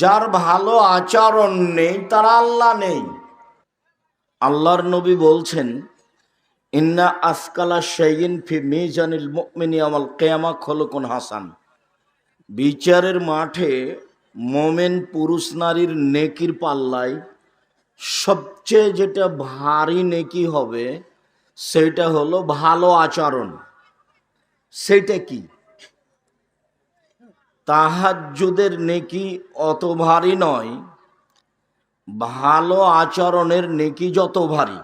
যার ভালো আচরণ নেই, তার আল্লাহ নেই। আল্লাহর নবী বলছেন, ইন্না আসকালা শাইইন ফি মিজানিল মুমিনি আমাল কিয়ামা খলকুন হাসান। বিচারের মাঠে মোমেন পুরুষ নারীর নেকির পাল্লায় সবচেয়ে যেটা ভারী নেকি হবে, সেটা হলো ভালো আচরণ। সেটা কি? তাহাজ্জুদের নেকি অত ভারী নয়, ভালো আচরণের নেকি যত ভারী।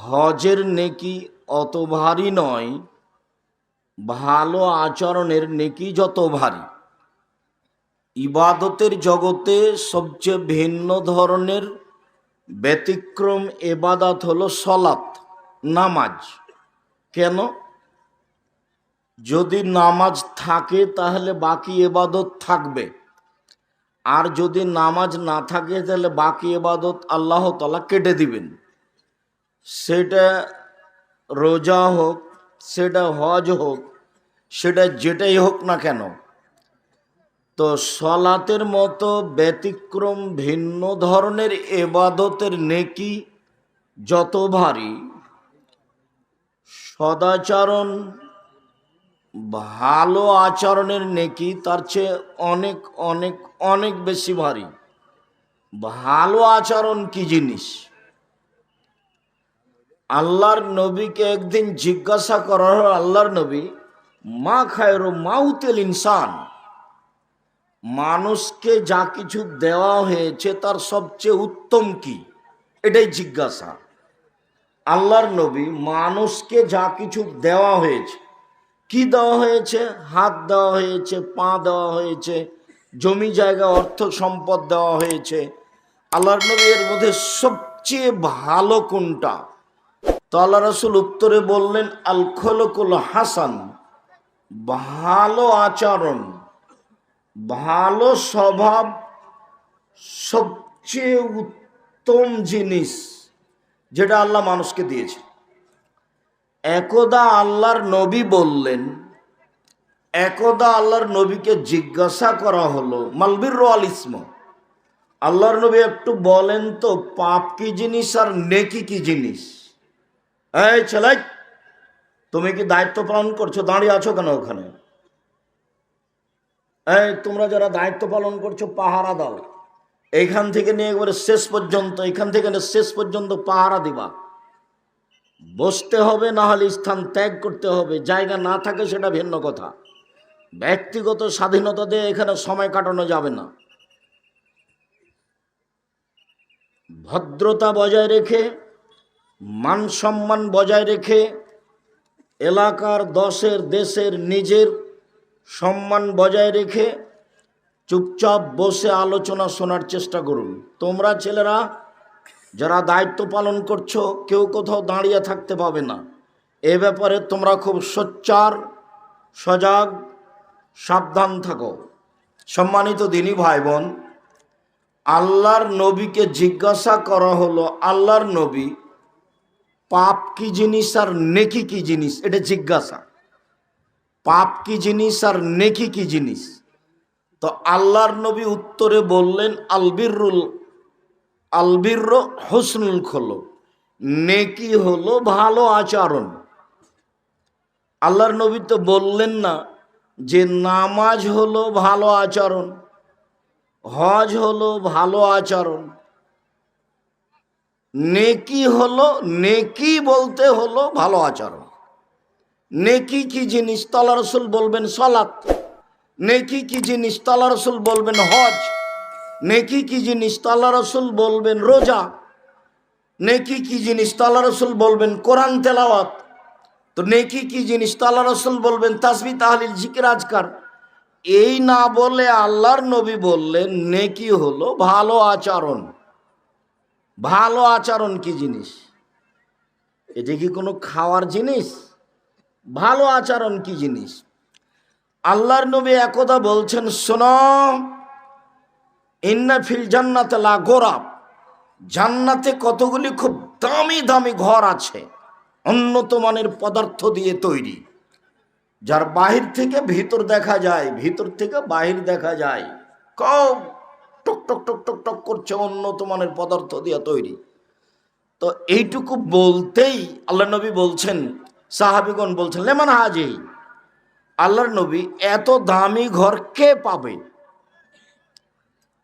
হজের নেকি অত ভারী নয়, ভালো আচরণের নেকি যত ভারী। ইবাদতের জগতে সবচেয়ে ভিন্ন ধরনের ব্যতিক্রম এবাদাত হলো সলাত নামাজ। কেন? যদি নামাজ থাকে, তাহলে বাকি এবাদত থাকবে। আর যদি নামাজ না থাকে, তাহলে বাকি এবাদত আল্লাহ তালা কেটে দিবেন। সেটা রোজা হোক, সেটা হজ হোক, সেটা যেটাই হোক না কেন, তো সলাতের মতো ব্যতিক্রম ভিন্ন ধরনের এবাদতের নেকি যত ভারী। সদাচরণ ভালো আচরণের নেকি তার চেয়ে অনেক অনেক অনেক বেশি ভারী। ভালো আচরণ কি জিনিস? আল্লাহর নবীকে একদিন জিজ্ঞাসা করা হলো, আল্লাহর নবী, মা খায়র মাউতেল ইনসান, মানুষকে যা কিছু দেওয়া হয়েছে তার সবচেয়ে উত্তম কি? এটাই জিজ্ঞাসা। আল্লাহর নবী, মানুষকে যা কিছু দেওয়া হয়েছে কি দেওয়া হয়েছে? হাত দেওয়া হয়েছে, পা দেওয়া হয়েছে, জমি জায়গা, অর্থ সম্পদ দেওয়া হয়েছে। আল্লাহর নবী এর মধ্যে সবচেয়ে ভালো কোনটা? তো আল্লাহ রসুল উত্তরে বললেন আল খোলকুল হাসান, ভালো আচরণ, ভালো স্বভাব সবচেয়ে উত্তম জিনিস যেটা আল্লাহ মানুষকে দিয়েছে একদা আল্লাহর নবী বললেন, একদা আল্লাহর নবীকে জিজ্ঞাসা করা হলো, মালবির আল ইসম। আল্লাহর নবী একটু বলেন তো, পাপ কি জিনিস আর নেকি কি জিনিস? এই ছেলে, তুমি কি দায়িত্ব পালন করছ? দাঁড়িয়ে আছো কেন ওখানে? এই তোমরা যারা দায়িত্ব পালন করছ, পাহারা দাও। এইখান থেকে নিয়ে একবারে শেষ পর্যন্ত এখান থেকে শেষ পর্যন্ত পাহারা দিবা। বসতে হবে, না হলে স্থান ত্যাগ করতে হবে। জায়গা না থাকে সেটা ভিন্ন কথা। ব্যক্তিগত স্বাধীনতা দিয়ে এখানে সময় কাটানো যাবে না। ভদ্রতা বজায় রেখে, মান সম্মান বজায় রেখে, এলাকার দশের, দেশের নিজের সম্মান বজায় রেখে চুপচাপ বসে আলোচনা শোনার চেষ্টা করুন। তোমরা ছেলেরা যারা দায়িত্ব পালন করছ, কেউ কোথাও দাঁড়িয়ে থাকতে পাবে না। এ ব্যাপারে তোমরা খুব সোচ্চার, সজাগ, সাবধান থাকো। সম্মানিত দিনী ভাই বোন আল্লাহর নবীকে জিজ্ঞাসা করা হলো, আল্লাহর নবী পাপ কি জিনিস আর নেকি কি জিনিস? এটা জিজ্ঞাসা। পাপ কি জিনিস আর নেকি কি জিনিস? তো আল্লাহর নবী উত্তরে বললেন আলবিরুল আলবির হোসনুল খোলো নেকি হলো ভালো আচরণ। আল্লাহর নবী তো বললেন না যে নামাজ হলো ভালো আচরণ, হজ হলো ভালো আচরণ। নেকি হলো, নেকি বলতে হলো ভালো আচরণ। নেকি কি জিনিস? তলা রসুল বলবেন সলাৎ নেকি কি জিনিস? তলা রসুল বলবেন হজ। নেকি কি জিনিস? তাল্লা রসুল বলবেন, রোজা। নেকি কি জিনিস? তাল্লা রসুল বলবেন, কোরআন তেলাওয়াত। তো নেকি কি জিনিস? তাল্লা রসুল বলবেন, তাসবি তাহলিল জিকির আজকার। এই না বলে আল্লাহর নবী বললেন, নেকি হলো ভালো আচরণ। ভালো আচরণ কি জিনিস? এটা কি কোনো খাওয়ার জিনিস? ভালো আচরণ কি জিনিস? আল্লাহর নবী একদা বলছেন, শোনো ইন্না ফিল জান্নাতে লা গোরাব। জান্নাতে কতগুলি খুব দামি দামি ঘর আছে, উন্নত মানের পদার্থ দিয়ে তৈরি। যার বাহির থেকে ভিতর দেখা যায়, ভিতর থেকে বাহির দেখা যায়। খুব টক টক টক টক টক করছে উন্নত মানের পদার্থ দিয়ে তৈরি। তো এইটুকু বলতেই আল্লাহ নবী বলছেন, সাহাবিগণ বলছেন, লেমান হাজি, আল্লাহর নবী এত দামি ঘর কে পাবে?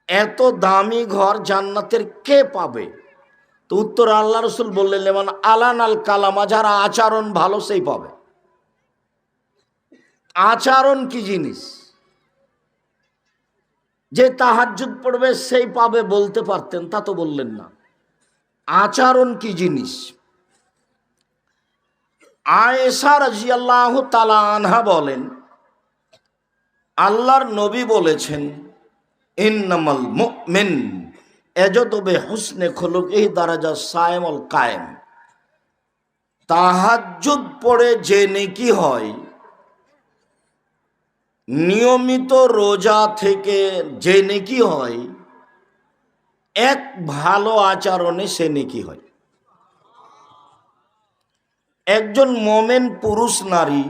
এত দামি ঘর জান্নাতের কে পাবে? তো উত্তর আল্লাহ রসুল বললেন, লেমান আলান আল কালামা, যারা আচরণ ভালো সেই পাবে। আচরণ কি জিনিস? যে তাহাজ্জুদ পড়বে সেই পাবে বলতে পারতেন, তা তো বললেন না। আচরণ কি জিনিস? আয়েশা রাজিয়াল্লাহ তালা আনহা বলেন, আল্লাহর নবী বলেছেন ইন্নামাল মুমিন। এজতবে হুসনে খলুক, এই দারাজা সায়েমল কায়েম। তাহাজ্জুদ পড়ে যে নেকি হয়, নিয়মিত রোজা থেকে যে নেকি হয়, এক ভালো আচরণে সে নেকি হয়। একজন মোমেন পুরুষ নারী,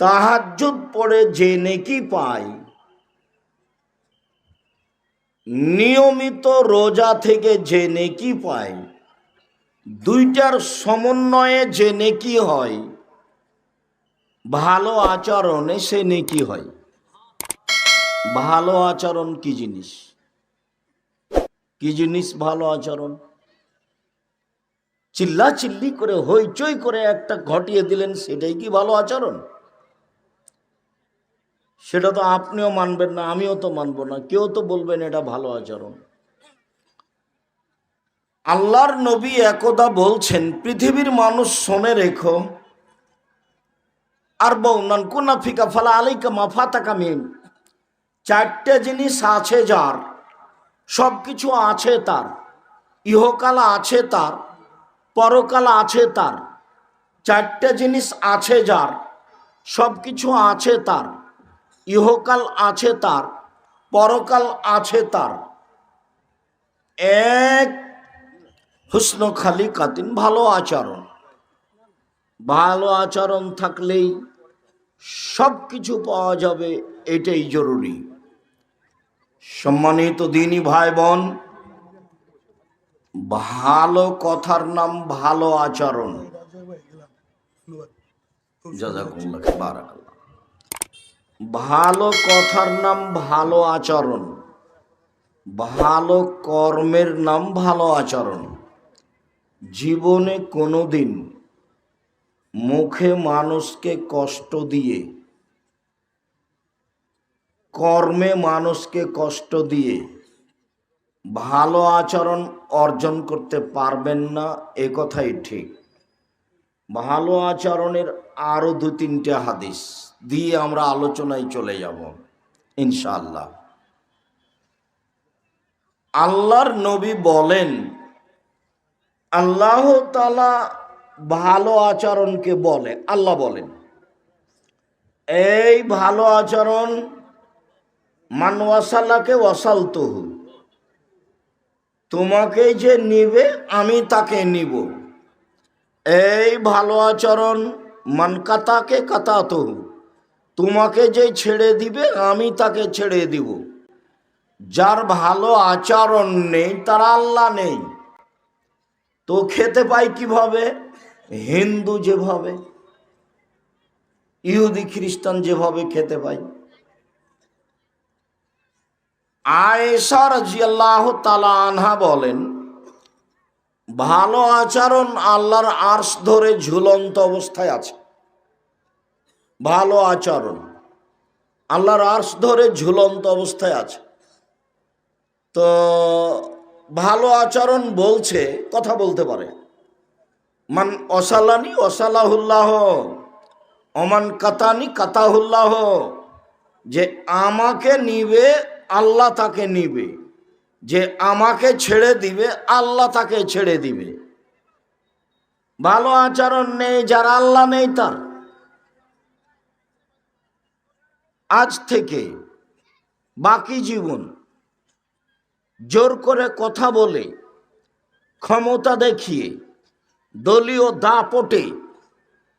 তাহাজ্জুদ পড়ে যে নেকি পায় নিয়মিত রোজা থেকে যে নেকি পায়, দুইটার সমন্বয়ে যে নেকি হয়, ভালো আচরণে সে নেকি হয়। ভালো আচরণ কি জিনিস? কি জিনিস ভালো আচরণ? চিল্লা চিল্লি করে, হইচই করে একটা ঘটিয়ে দিলেন, সেটাই কি ভালো আচরণ? সেটা তো আপনিও মানবেন না, আমিও তো মানব না। কেউ তো বলবেন এটা ভালো আচরণ। আল্লাহর নবী একদা বলছেন, পৃথিবীর মানুষ শোনে রেখো, আর বৌনান কুনা ফিকা ফালা আলাইকা মাফা তাকা মিম চারটে জিনিস আছে যার সব কিছু আছে তার, ইহকাল আছে তার, পরকাল আছে তার, চারটে জিনিস আছে যার সব কিছু আছে তার। ইহকাল আছে তার, পরকাল আছে তার। এক হুসন খালি কাতিন ভালো আচরণ। ভালো আচরণ থাকলেই সব কিছু পাওয়া যাবে, এটাই জরুরি। সম্মানিত দিনী ভাই বোন ভালো কথার নাম ভালো আচরণ। জাজাকুমুল্লাহ বারাকাল্লাহ। ভালো কথার নাম ভালো আচরণ। ভালো কর্মের নাম ভালো আচরণ। জীবনে কোনো দিন মুখে মানুষকে কষ্ট দিয়ে, কর্মে মানুষকে কষ্ট দিয়ে ভালো আচরণ অর্জন করতে পারবেন না, এ কথাই ঠিক। ভালো আচরণের আরও দু তিনটে হাদিস দিয়ে আমরা আলোচনায় চলে যাব, ইনশাআল্লাহ। আল্লাহর নবী বলেন, আল্লাহ তালা ভালো আচরণকে বলে, আল্লাহ বলেন, এই ভালো আচরণ মান ওয়াসাল্লাকে ওয়াসাল তহু তোমাকে যে নিবে আমি তাকে নিব। এই ভালো আচরণ মান কাতাকে কাতা তহু তোমাকে যে ছেড়ে দিবে, আমি তাকে ছেড়ে দিব। যার ভালো আচরণ নেই, তার আল্লাহ নেই। তো খেতে পাই কীভাবে? হিন্দু যেভাবে, ইহুদি, খ্রিস্টান যেভাবে খেতে পাই। আয়েশা রাজিয়াল্লাহ তালা আনহা বলেন ভালো আচরণ আল্লাহর আর্শ ধরে ঝুলন্ত অবস্থায় আছে। ভালো আচরণ আল্লাহর আর্শ ধরে ঝুলন্ত অবস্থায় আছে। তো ভালো আচরণ বলছে, কথা বলতে পারে। মান অসালানি অসালাহুল্লাহ, অমান কাতানি কাতাহুল্লাহ, যে আমাকে নিবে, আল্লাহ তাকে নিবে। যে আমাকে ছেড়ে দিবে, আল্লাহ তাকে ছেড়ে দিবে। ভালো আচরণ নেই, যার আল্লাহ নেই তার। আজ থেকে বাকি জীবন জোর করে কথা বলে, ক্ষমতা দেখিয়ে, দলীয় দাপটে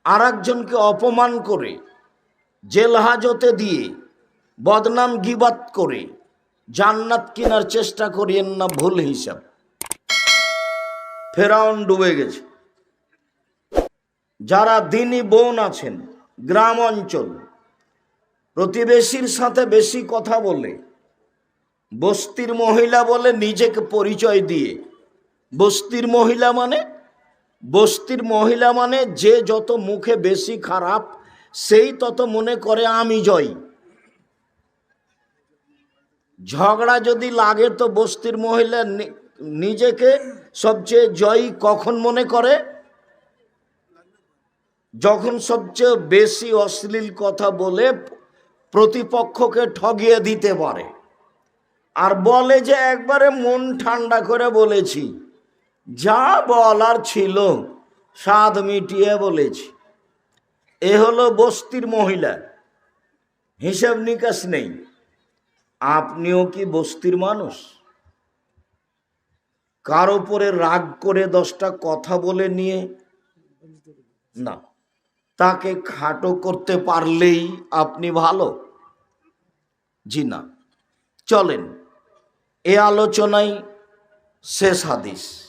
আর একজনকে অপমান করে, জেল হাজতে দিয়ে বদনাম গিবাত করে জান্নাত কেনার চেষ্টা করিয়েন না, ভুল হিসাব। ফেরাউন ডুবে গেছে। যারা দিনী বোন আছেন, গ্রাম অঞ্চল, প্রতিবেশীর সাথে বেশি কথা বলে, বস্তির মহিলা বলে নিজেকে পরিচয় দিয়ে, বস্তির মহিলা মানে বস্তির মহিলা মানে যে যত মুখে বেশি খারাপ, সেই তত মনে করে আমি জয়ী। ঝগড়া যদি লাগে তো বস্তির মহিলা নিজেকে সবচেয়ে জয়ী কখন মনে করে? যখন সবচেয়ে বেশি অশ্লীল কথা বলে প্রতিপক্ষকে ঠগিয়ে দিতে পারে। আর বলে যে একবারে মন ঠান্ডা করে বলেছি, যা বলার ছিল স্বাদ মিটিয়ে বলেছি। এ হলো বস্তির মহিলা, হিসাব নিকাশ নেই। আপনিও কি বস্তির মানুষ? কার ওপরে রাগ করে দশটা কথা বলে নিয়ে? না। তাকে খাটো করতে পারলেই আপনি ভালো। জি না। চলেন, এ আলোচনায় শেষ হাদিস।